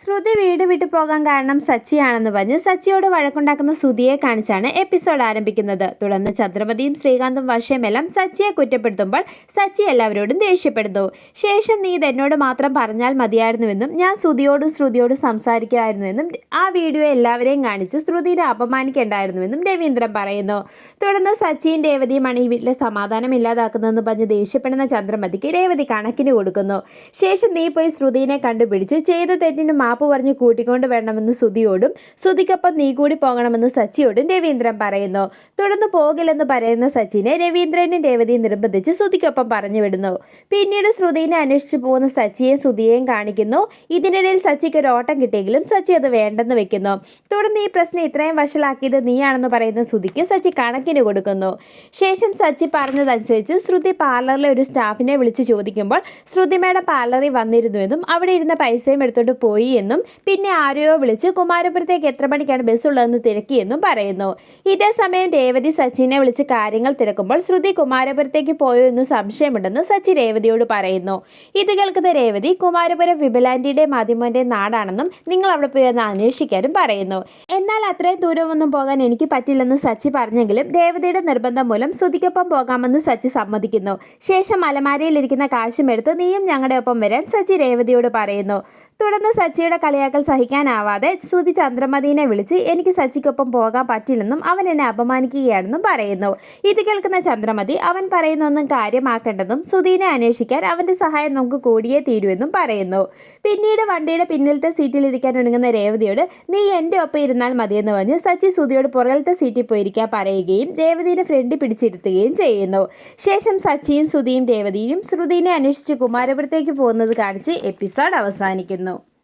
ശ്രുതി വീട് വിട്ടു പോകാൻ കാരണം സച്ചിയാണെന്ന് പറഞ്ഞ് സച്ചിയോട് വഴക്കുണ്ടാക്കുന്ന ശ്രുതിയെ കാണിച്ചാണ് എപ്പിസോഡ് ആരംഭിക്കുന്നത്. തുടർന്ന് ചന്ദ്രമതിയും ശ്രീകാന്തും വർഷയുമെല്ലാം സച്ചിയെ കുറ്റപ്പെടുത്തുമ്പോൾ സച്ചി എല്ലാവരോടും ദേഷ്യപ്പെടുന്നു. ശേഷം നീ ഇത് എന്നോട് മാത്രം പറഞ്ഞാൽ മതിയായിരുന്നുവെന്നും ഞാൻ ശ്രുതിയോടും ശ്രുതിയോടും സംസാരിക്കുമായിരുന്നുവെന്നും ആ വീഡിയോ എല്ലാവരെയും കാണിച്ച് ശ്രുതിയെ അപമാനിക്കേണ്ടായിരുന്നുവെന്നും രവീന്ദ്രൻ പറയുന്നു. തുടർന്ന് സച്ചിയും രേവതിയുമാണ് ഈ വീട്ടിലെ സമാധാനം ഇല്ലാതാക്കുന്നതെന്ന് പറഞ്ഞ് ദേഷ്യപ്പെടുന്ന ചന്ദ്രമതിക്ക് രേവതി കണക്കിന് കൊടുക്കുന്നു. ശേഷം നീ പോയി ശ്രുതിനെ കണ്ടുപിടിച്ച് ചെയ്ത തെറ്റിന് മാപ്പ് പറഞ്ഞ് കൂട്ടിക്കൊണ്ട് വരണമെന്ന് ശ്രുതിയോടും ശ്രുതിക്കൊപ്പം നീ കൂടി പോകണമെന്ന് സച്ചിയോടും രവീന്ദ്രൻ പറയുന്നു. തുടർന്ന് പോകില്ലെന്ന് പറയുന്ന സച്ചിനെ രവീന്ദ്രനും രേവതിയും നിർബന്ധിച്ച് ശ്രുതിക്കൊപ്പം പറഞ്ഞു വിടുന്നു. പിന്നീട് ശ്രുതിനെ അന്വേഷിച്ചു പോകുന്ന സച്ചിയെയും ശ്രുതിയെയും കാണിക്കുന്നു. ഇതിനിടയിൽ സച്ചിക്ക് ഒരു ഓട്ടം കിട്ടിയെങ്കിലും സച്ചി അത് വേണ്ടെന്ന് വെക്കുന്നു. തുടർന്ന് ഈ പ്രശ്നം ഇത്രയും വഷളാക്കിയത് നീയാണെന്ന് പറയുന്ന ശ്രുതിക്ക് സച്ചി കണക്കിന് കൊടുക്കുന്നു. ശേഷം സച്ചി പറഞ്ഞതനുസരിച്ച് ശ്രുതി പാർലറിലെ ഒരു സ്റ്റാഫിനെ വിളിച്ച് ചോദിക്കുമ്പോൾ ശ്രുതി മേഡം പാർലറിൽ വന്നിരുന്നുവെന്നും അവിടെ ഇരുന്ന പൈസയും എടുത്തോണ്ട് പോയി എന്നും പിന്നെ ആരെയോ വിളിച്ച് കുമാരപുരത്തേക്ക് എത്ര മണിക്കാണ് ബസ് ഉള്ളതെന്ന് തിരക്കിയെന്നും പറയുന്നു. ഇതേ സമയം രേവതി സച്ചിനെ വിളിച്ച് കാര്യങ്ങൾ തിരക്കുമ്പോൾ ശ്രുതി കുമാരപുരത്തേക്ക് പോയോ എന്ന് സംശയമുണ്ടെന്ന് സച്ചി രേവതിയോട് പറയുന്നു. ഇത് കേൾക്കുന്ന രേവതി കുമാരപുരം വിപലാന്റിയുടെ മാധ്യമന്റെ നാടാണെന്നും നിങ്ങൾ അവിടെ പോയി ഒന്ന് അന്വേഷിക്കാനും പറയുന്നു. എന്നാൽ അത്രയും ദൂരമൊന്നും പോകാൻ എനിക്ക് പറ്റില്ലെന്ന് സച്ചി പറഞ്ഞെങ്കിലും രേവതിയുടെ നിർബന്ധം മൂലം ശ്രുതിക്കൊപ്പം പോകാമെന്ന് സച്ചി സമ്മതിക്കുന്നു. ശേഷം അലമാരയിലിരിക്കുന്ന കാശും എടുത്ത് നീയും ഞങ്ങളുടെ ഒപ്പം വരാൻ സച്ചി രേവതിയോട് പറയുന്നു. തുടർന്ന് സച്ചിയുടെ കളിയാക്കൽ സഹിക്കാനാവാതെ ശ്രുതി ചന്ദ്രമതിനെ വിളിച്ച് എനിക്ക് സച്ചിക്കൊപ്പം പോകാൻ പറ്റില്ലെന്നും അവൻ എന്നെ അപമാനിക്കുകയാണെന്നും പറയുന്നു. ഇത് കേൾക്കുന്ന ചന്ദ്രമതി അവൻ പറയുന്നൊന്നും കാര്യമാക്കേണ്ടതും ശ്രുതിനെ അന്വേഷിക്കാൻ അവന്റെ സഹായം നമുക്ക് കൂടിയേ തീരുമെന്നും പറയുന്നു. പിന്നീട് വണ്ടിയുടെ പിന്നിലത്തെ സീറ്റിലിരിക്കാൻ ഒരുങ്ങുന്ന രേവതിയോട് നീ എന്റെ ഒപ്പം ഇരുന്നാൽ മതിയെന്ന് പറഞ്ഞ് സച്ചി ശ്രുതിയോട് പുറകിലത്തെ സീറ്റിൽ പോയിരിക്കാൻ പറയുകയും രേവതിയുടെ ഫ്രണ്ട് പിടിച്ചിരുത്തുകയും ചെയ്യുന്നു. ശേഷം സച്ചിയും ശ്രുതിയും രേവതിയും ശ്രുതിനെ അന്വേഷിച്ച് കുമാരപുരത്തേക്ക് പോകുന്നത് കാണിച്ച് എപ്പിസോഡ് അവസാനിക്കുന്നു.